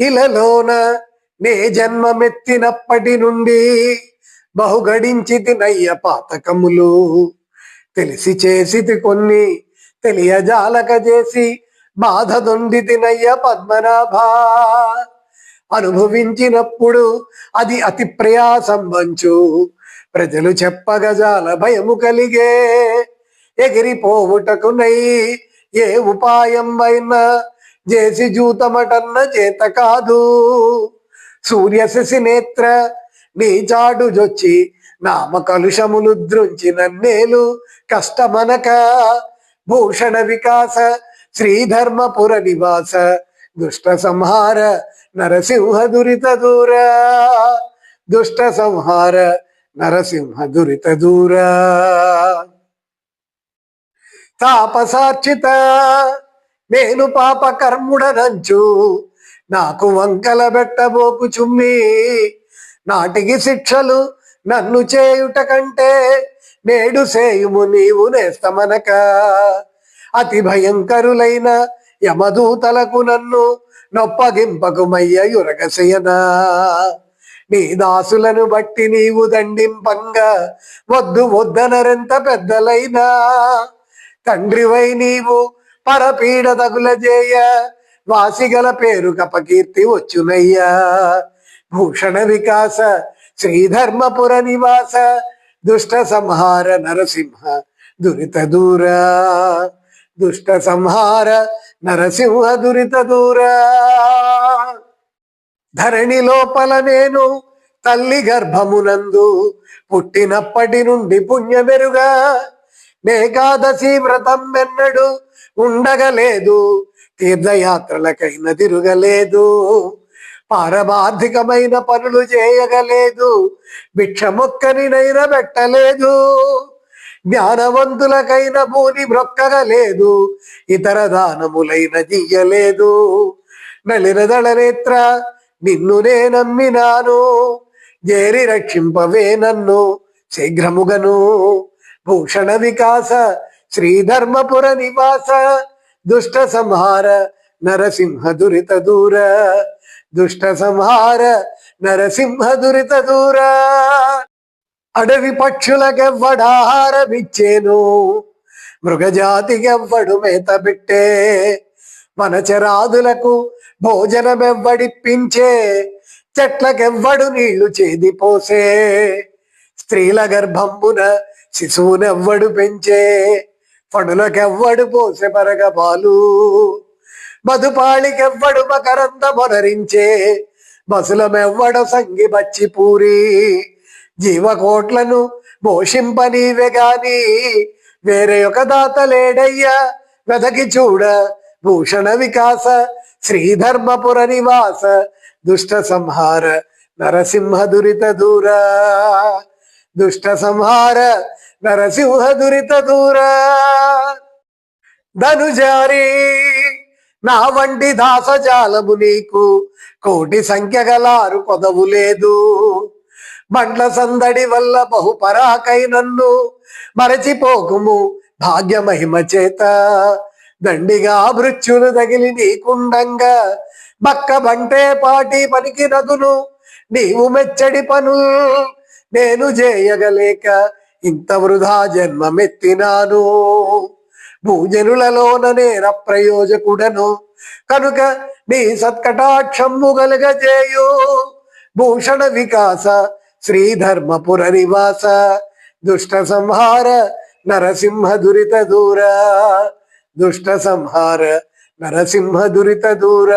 ఇలలోన నే జన్మమెత్తినప్పటి నుండి బహుగడించి తినయ్య పాతకములు. తెలిసి చేసితి కొన్ని తెలియజాలక చేసి బాధ దొండి తినయ్య పద్మనాభ. అనుభవించినప్పుడు అది అతి ప్రయాసం వంచు. ప్రజలు చెప్పగజాల భయము కలిగే. ఎగిరిపోవుటకునై ఏ ఉపాయం అయినా చేసి జూతమటన్న చేత కాదు. సూర్యశశి నేత్ర నీ చాడు జొచ్చి నామ కలుషములు ద్రుంచి నన్నేలు కష్టమనక. భూషణ వికాస శ్రీధర్మపుర నివాస దుష్ట సంహార నరసింహ దురిత దూర. దుష్ట సంహార నరసింహ దురిత దూర. తాపసార్చిత నేను పాప కర్ముడనంచు. నాకు వంకల బెట్టబోకు చుమ్మి. నాటికి శిక్షలు నన్ను చేయుట కంటే నేడు సేయుము నీవు నేస్తమనక. అతి భయంకరులైన యమదూతలకు నన్ను నొప్పగింపకుమయ్య యురగశయనా. నీ దాసులను బట్టి నీవు దండింపంగా వద్దు వద్దనరెంత పెద్దలైనా. తండ్రివై నీవు పరపీడ తగుల వాసిగల పేరు కపకీర్తి వచ్చునయ్యా. భూషణ వికాస శ్రీధర్మపుర నివాస దుష్ట సంహార నరసింహ దురిత దూర. దుష్ట సంహార నరసింహ దురిత దూర. ధరణి లోపల నేను తల్లి గర్భమునందు పుట్టినప్పటి నుండి పుణ్యమెరుగా ఏకాదశి వ్రతం ఎన్నడు ఉండగలేదు. తీర్థయాత్రలకైన తిరగలేదు. పారమార్థికమైన పనులు చేయగలేదు. భిక్షమొక్కనినైనా పెట్టలేదు. జ్ఞానవంతులకైన భూని బ్రొక్కగలేదు. ఇతర దానములైన దియ్యలేదు నళినదళ నేత్ర నిన్ను నే నమ్మినాను. జేరి రక్షింపవే నన్ను శీఘ్రముగను. భూషణ వికాస శ్రీధర్మపుర నివాస దుష్ట సంహార నరసింహ దురిత దూర దుష్ట సంహార నరసింహ దురిత దూర అడవి పక్షులకెవ్వడాహారమిచ్చేను మృగజాతికెవ్వడు మేత పెట్టే వనచరాదులకు భోజనమెవ్వడిప్పించే చెట్లకెవ్వడు నీళ్ళు చేదిపోసే స్త్రీల గర్భంబున శిశువునెవ్వడు పెంచే పడులకెవ్వడు పోసె పరగ పాలు మధుపాళికెవ్వడు మకరంద మొనరించే బసులమెవ్వడ సంగి బచ్చి పూరి. జీవకోట్లను పోషింపనీవే గాని వేరే ఒక దాత లేడయ్యా వెదకి చూడ భూషణ వికాస శ్రీధర్మపుర నివాస దుష్ట సంహార నరసింహ దురిత దూరా. దుష్ట సంహార నరసింహ దురిత దూర ధనుజారి నా వంటి దాసజాలము నీకు కోటి సంఖ్య గలారు కొదవు లేదు. బండ్ల సందడి వల్ల బహుపరాకై నన్ను మరచిపోకుము భాగ్య మహిమ చేత. దండిగా మృత్యులు తగిలి నీకుండంగా బక్క బంటే పాటి పనికి నదును నీవు మెచ్చడి పనులు. నేను చేయగలేక ఇంత వృధా జన్మమెత్తినాను. భూజనులలోన నేర ప్రయోజకుడను. కనుక నీ సత్కటాక్షము గలుగజేయు. భూషణ వికాస శ్రీధర్మపుర నివాస దుష్ట సంహార నరసింహ దురిత దూర. దుష్ట సంహార నరసింహ దురిత దూర.